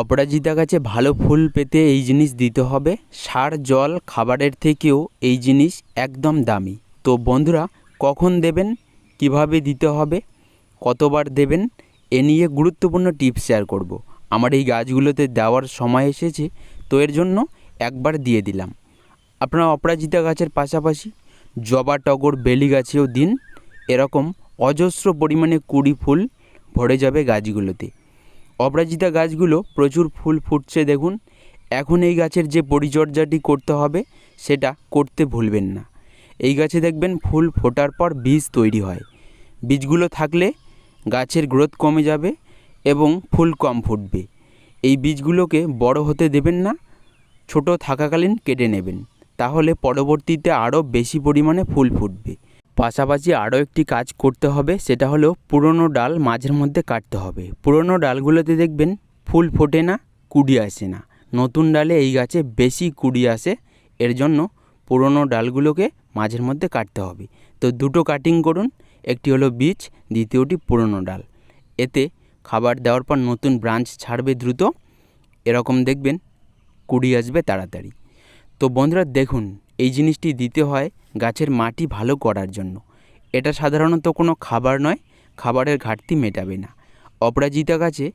অপরাজিতা গাছে ভালো ফুল পেতে এই জিনিস দিতে হবে। সার, জল, খাবারের থেকেও এই জিনিস একদম দামি। তো বন্ধুরা, কখন দেবেন? কীভাবে দিতে হবে? কতবার দেবেন? এ নিয়ে গুরুত্বপূর্ণ টিপস শেয়ার করব। আমার এই গাছগুলোতে দেওয়ার সময় এসেছে, তো এর জন্য একবার দিয়ে দিলাম। আপনারা অপরাজিতা গাছের পাশাপাশি জবা টগর বেলি গাছেও দিন। এরকম অজস্র পরিমাণে কুড়ি ফুল ভরে যাবে গাছগুলোতে। অপরাজিতা গাছগুলো প্রচুর ফুল ফুটছে দেখুন। এখন এই গাছের যে পরিচর্যাটি করতে হবে, সেটা করতে ভুলবেন না। এই গাছে দেখবেন ফুল ফোটার পর বীজ তৈরি হয়। বীজগুলো থাকলে গাছের গ্রোথ কমে যাবে এবং ফুল কম ফুটবে। এই বীজগুলোকে বড় হতে দেবেন না, ছোট থাকাকালীন কেটে নেবেন। তাহলে পরবর্তীতে আরও বেশি পরিমাণে ফুল ফুটবে। পাশাপাশি আরও একটি কাজ করতে হবে, সেটা হলো পুরনো ডাল মাঝের মধ্যে কাটতে হবে। পুরনো ডালগুলোতে দেখবেন ফুল ফোটে না, কুড়ি আসে না। নতুন ডালে এই গাছে বেশি কুড়ি আসে, এর জন্য পুরনো ডালগুলোকে মাঝের মধ্যে কাটতে হবে। তো দুটো কাটিং করুন, একটি হলো বীজ, দ্বিতীয়টি পুরনো ডাল। এতে খাবার দেওয়ার পর নতুন ব্রাঞ্চ ছাড়বে দ্রুত, এরকম দেখবেন কুড়ি আসবে তাড়াতাড়ি। তো বন্ধুরা দেখুন এই জিনিসটি দিতে হয় গাছের মাটি ভালো করার জন্য। এটা সাধারণত কোনো খাবার নয়, খাবারের ঘাটতি মেটাবে না। অপরাজিতা গাছে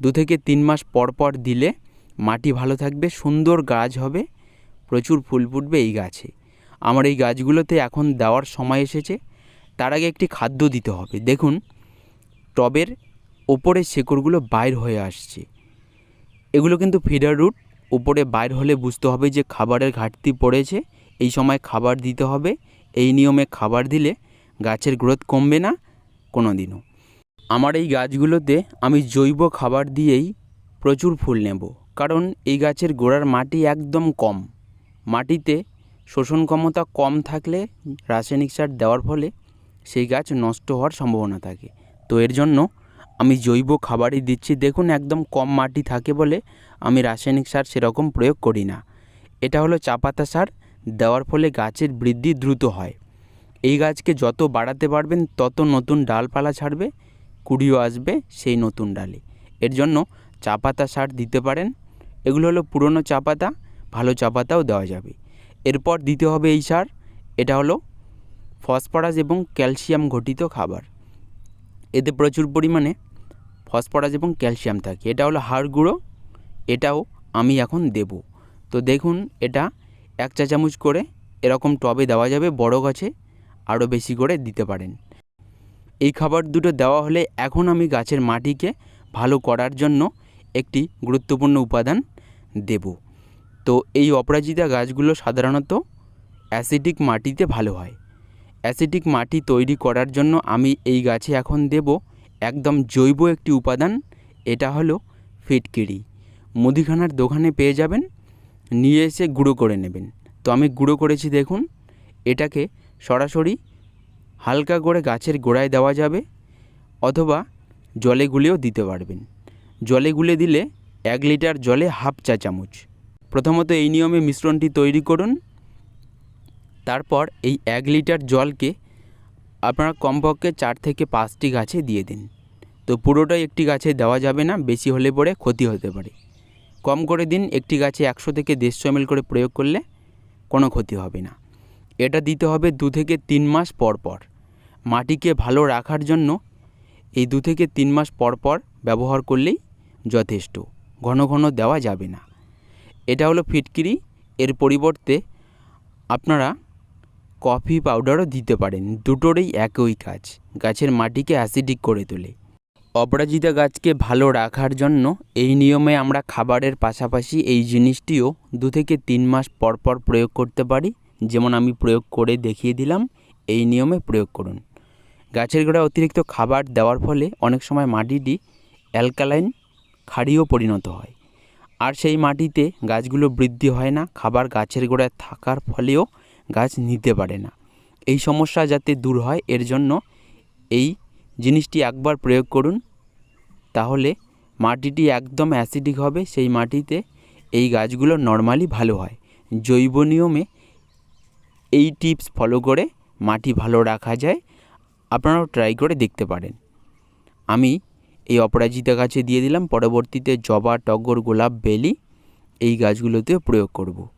দু থেকে তিন মাস পর পর দিলে মাটি ভালো থাকবে, সুন্দর গাছ হবে, প্রচুর ফুল ফুটবে এই গাছে। আমার এই গাছগুলোতে এখন দেওয়ার সময় এসেছে, তার আগে একটি খাদ্য দিতে হবে। দেখুন, টবের ওপরের শেকড়গুলো বাইর হয়ে আসছে। এগুলো কিন্তু ফিডার রুট উপরে বাইর হলে বুঝতে হবে যে খাবারের ঘাটতি পড়েছে। এই সময় খাবার দিতে হবে। এই নিয়মে খাবার দিলে গাছের গ্রোথ কমবে না কোনো দিনও আমার এই গাছগুলোতে আমি জৈব খাবার দিয়েই প্রচুর ফুল নেব। কারণ এই গাছের গোড়ার মাটি একদম কম। মাটিতে শোষণ ক্ষমতা কম থাকলে রাসায়নিক সার দেওয়ার ফলে সেই গাছ নষ্ট হওয়ার সম্ভাবনা থাকে। তো এর জন্য আমি জৈব খাবারই দিচ্ছি। দেখুন, একদম কম মাটি থাকে বলে আমি রাসায়নিক সার সেরকম প্রয়োগ করি না। এটা হলো চাপাতা সার, দেওয়ার ফলে গাছের বৃদ্ধি দ্রুত হয়। এই গাছকে যত বাড়াতে পারবেন, তত নতুন ডালপালা ছাড়বে, কুড়িও আসবে সেই নতুন ডালে। এর জন্য চাপাতা সার দিতে পারেন। এগুলো হলো পুরনো চাপাতা ভালো চাপাতাও দেওয়া যাবে। এরপর দিতে হবে এই সার, এটা হলো ফসফরাস এবং ক্যালসিয়াম ঘটিত খাবার। এতে প্রচুর পরিমাণে ফসফরাস এবং ক্যালসিয়াম থাকে। এটা হলো হাড় গুঁড়ো, এটাও আমি এখন দেব। তো দেখুন, এটা এক চা চামচ করে এরকম টবে দেওয়া যাবে, বড় গাছে আরও বেশি করে দিতে পারেন। এই খাবার দুটো দেওয়া হলে এখন আমি গাছের মাটিকে ভালো করার জন্য একটি গুরুত্বপূর্ণ উপাদান দেব। তো এই অপরাজিতা গাছগুলো সাধারণত অ্যাসিডিক মাটিতে ভালো হয়। অ্যাসিডিক মাটি তৈরি করার জন্য আমি এই গাছে এখন দেব একদম জৈব একটি উপাদান, এটা হলো ফিটকিরি। মুদিখানার দোকানে পেয়ে যাবেন, নিয়ে এসে গুঁড়ো করে নেবেন। তো আমি গুঁড়ো করেছি, দেখুন, এটাকে সরাসরি হালকা করে গাছের গোড়ায় দেওয়া যাবে, অথবা জলে গুলেও দিতে পারবেন। জলে গুলে দিলে এক লিটার জলে হাফ চা চামচ। প্রথমত এই নিয়মে মিশ্রণটি তৈরি করুন, তারপর এই এক লিটার জলকে আপনারা কমপক্ষে চার থেকে পাঁচটি গাছে দিয়ে দিন। তো পুরোটাই একটি গাছে দেওয়া যাবে না, বেশি হলে পরে ক্ষতি হতে পারে। কম করে দিন, একটি গাছে একশো থেকে দেড়শো এমএল করে প্রয়োগ করলে কোনো ক্ষতি হবে না। এটা দিতে হবে দু থেকে তিন মাস পর পর। মাটিকে ভালো রাখার জন্য এই দু থেকে তিন মাস পর পর ব্যবহার করলেই যথেষ্ট, ঘন ঘন দেওয়া যাবে না। এটা হলো ফিটকিরি, এর পরিবর্তে আপনারা কফি পাউডারও দিতে পারেন। দুটোরই একই কাজ, গাছের মাটিকে অ্যাসিডিক করে তোলে। অপরাজিতা গাছকে ভালো রাখার জন্য এই নিয়মে আমরা খাবারের পাশাপাশি এই জিনিসটিও দু থেকে তিন মাস পর পর প্রয়োগ করতে পারি। যেমন আমি প্রয়োগ করে দেখিয়ে দিলাম, এই নিয়মে প্রয়োগ করুন। গাছের গোড়ায় অতিরিক্ত খাবার দেওয়ার ফলে অনেক সময় মাটিটি অ্যালকালাইন ক্ষারীয় পরিণত হয়। আর সেই মাটিতে গাছগুলো বৃদ্ধি হয় না, খাবার গাছের গোড়ায় থাকার ফলেও গাছ নিতে পারে না। এই সমস্যা যাতে দূর হয়, এর জন্য এই জিনিসটি একবার প্রয়োগ করুন। তাহলে মাটিটি একদম অ্যাসিডিক হবে, সেই মাটিতে এই গাছগুলো নর্মালি ভালো হয়। জৈব নিয়মে এই টিপস ফলো করে মাটি ভালো রাখা যায়। আপনারাও ট্রাই করে দেখতে পারেন। আমি এই অপরাজিতা গাছে দিয়ে দিলাম, পরবর্তীতে জবা, টগর, গোলাপ, বেলি এই গাছগুলোতেও প্রয়োগ করব।